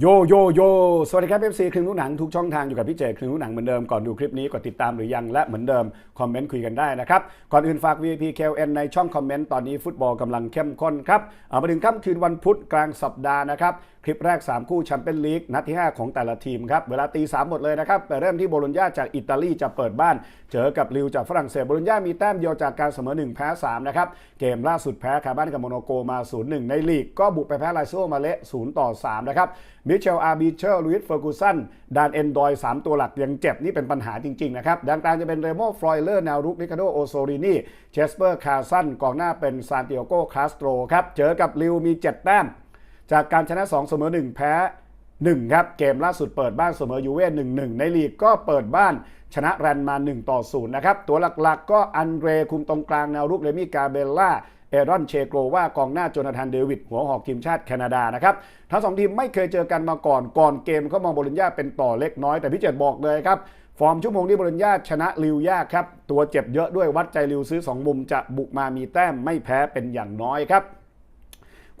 โยโยโยสวัสดีครับเอฟซีครึ่งรู้หนังทุกช่องทางอยู่กับพี่เจครึ่งรู้หนังเหมือนเดิมก่อนดูคลิปนี้กดติดตามหรือยังและเหมือนเดิม คอมเมนต์คุยกันได้นะครับ ก่อนอื่นฝาก VIP KLN ในช่องคอมเมนต์ตอนนี้ฟุตบอลกำลังเข้มข้นครับเอามาถึงค่ำคืนวันพุธกลางสัปดาห์นะครับ คลิปแรก 3 คู่แชมเปี้ยนลีกนัดที่ 5 ของแต่ละทีมครับ เวลาตี3หมดเลยนะครับเริ่มที่โบโลญญาจากอิตาลีจะเปิดบ้าน เจอกับลิวจากฝรั่งเศสโบโลญญามีแต้มเดียวจากการเสมอ1แพ้3นะครับเกมล่าสุดแพ้คาบ้านกับโมโนโกมา0-1ในลีกก็บุกไปแพ้ไลโซมาเละ0-3นะครับมิเชลอาร์บีเชอร์ลุยส์เฟอร์กูสันดานเอนดอย 3 ตัวหลักยังเจ็บนี่เป็นปัญหาจริง ๆ นะครับดังกลางจะเป็นเรโมฟลอยเลอร์แนวรุกริคาโดโอโซรินีเชสเปอร์คาซันกองหน้าเป็นซานติโอโกคาสโตรครับเจอกับลิวมี 7 แต้ม จากการชนะ 2 เสมอ 1 แพ้1ครับเกมล่าสุดเปิดบ้านเสมอยูเว่1-1 ในลีกก็เปิดบ้านชนะแรนมา 1 ต่อ 0 นะครับ ตัวหลักๆก็อันเดรคุมตรงกลางแนวรุกเรมี่กาเบลล่า เอรอนเชโกว่ากองหน้าโจนาธานเดวิดหัวหอกทีมชาติแคนาดานะครับทั้งสองทีมไม่เคยเจอกันมาก่อนก่อนเกมเขามองโบลิญญาเป็นต่อเล็กน้อยแต่พี่เจตบอกเลยครับฟอร์มชั่วโมงนี้บริญญาชนะลิวยากครับ ตัวเจ็บเยอะด้วยวัดใจลิวซื้อ 2 มุมจะบุกมามีแต้มไม่แพ้เป็นอย่างน้อยครับ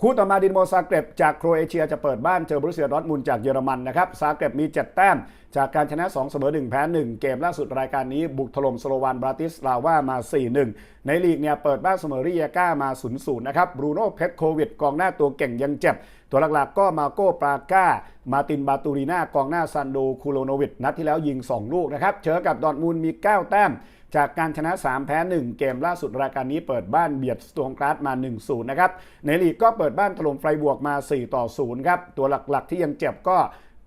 คู่ต่อมาดินโมซาเกร็บจากโครเอเชียจะเปิดบ้านเจอบรุเซียดอร์ทมุนจากเยอรมันนะครับซาเกร็บมี 7 แต้ม จากการชนะ 2 เสมอ 1 แพ้ 1 เกมล่าสุดรายการนี้บุกถล่มสโลวานบราติสลาวามา 4-1 ในลีกเนี่ยเปิดบ้านเสมอริยาก้ามา 0-0 นะครับบรูโน่เพชโควิดกองหน้าตัวเก่งยังเจ็บ ตัวหลักๆก็มาโก้ปราก้า มาตินบาตูรีนากองหน้าซันโดคูโลโนวิดนัดที่แล้วยิง 2 ลูกนะครับเชอกับดอร์ทมูลมี 9 แต้ม จากการชนะ 3 แพ้ 1 เกมล่าสุดรายการนี้เปิดบ้านเบียดสตวงกราสมา 1-0 นะครับในลีกก็เปิดบ้านถล่มไฟบวกมา 4 ต่อ 0 ครับ ตัวหลักๆที่ยังเจ็บก็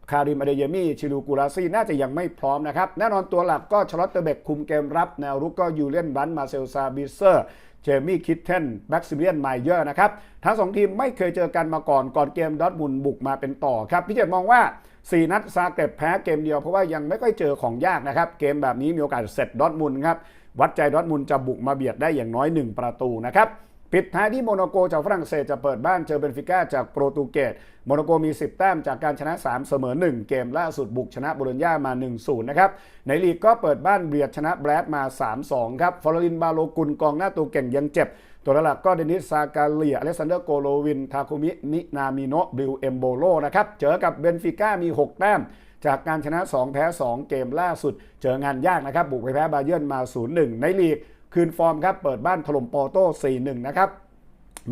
คาริมอเดเยมี่ชิลูกูราซีน่าจะยังไม่พร้อมนะครับ แน่นอนตัวหลักก็ชลอตเตอร์เบกคุมเกมรับ แนวรุกก็ยูเลียนบันมาเซลซาบิเซอร์เจมี่คิทเทนแบ็กซิเลียนไมเยอร์นะครับ ทั้งสองทีมไม่เคยเจอกันมาก่อนก่อนเกมดอทมุนบุกมาเป็นต่อครับ พี่เจตมองว่า 4 นัดซาเก็บแพ้เกมเดียวเพราะว่ายังไม่ค่อยเจอของยากนะครับ เกมแบบนี้มีโอกาสเสร็จดอทมุนครับวัดใจดอทมุนจะบุกมาเบียดได้อย่างน้อย 1 ประตูนะครับ ปิดท้ายที่โมโนโกจากฝรั่งเศสจะเปิดบ้านเจอเบนฟิก้าจากโปรตุเกส โมโนโกมี 10 แต้มจากการชนะ 3 เสมอ 1 เกมล่าสุดบุกชนะโบโลญญามา 1-0 นะครับ ในลีกก็เปิดบ้านเบียดชนะแบรดมา 3-2 ครับ ฟลอรินบาโลกุลกองหน้าตัวเก่งยังเจ็บ ตัวหลักก็เดนิสซากาเลียอเลซานเดอร์โกโลวิน ทาคุมิ นินามิโนบิลเอมโบโลนะครับ เจอกับเบนฟิก้ามี 6 แต้มจากการชนะ 2 แพ้ 2 เกมล่าสุด เจองานยากนะครับ บุกไปแพ้บาเยิร์นมา 0-1 ในลีก คืนฟอร์มครับ เปิดบ้านถล่มปอร์โต้ 4-1 นะครับ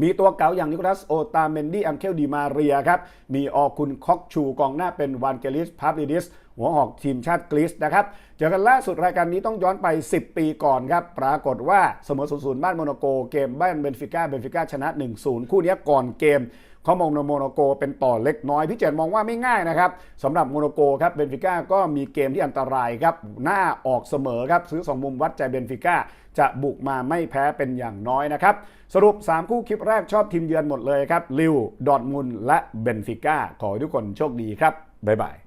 มีตัวเก๋าอย่างนิโคลัสโอตาเมนดี้อัมเคลดีมาเรียครับ มีออคุณคอกชูกองหน้าเป็นวานเกลิสพาบลิดิส หัวหอกทีมชาติกรีซนะครับ เจอกันล่าสุดรายการนี้ต้องย้อนไป 10 ปีก่อนครับ ปรากฏว่าเสมอ0-0บ้านโมโนโก เกมบ้านเบนฟิก้า เบนฟิก้าชนะ 1-0 คู่นี้ก่อนเกม เขามองโมโนโกเป็นต่อเล็กน้อยพี่เจนมองว่าไม่ง่ายนะครับสำหรับโมโนโกครับเบนฟิก้าก็มีเกมที่อันตรายครับหน้าออกเสมอครับซื้อ 2 มุมวัดใจเบนฟิก้าจะบุกมาไม่แพ้เป็นอย่างน้อยนะครับ สรุป 3 คู่คลิปแรกชอบทีมเยือนหมดเลยครับลิวดอทมุนและเบนฟิก้าขอให้ทุกคนโชคดีครับบ๊ายบาย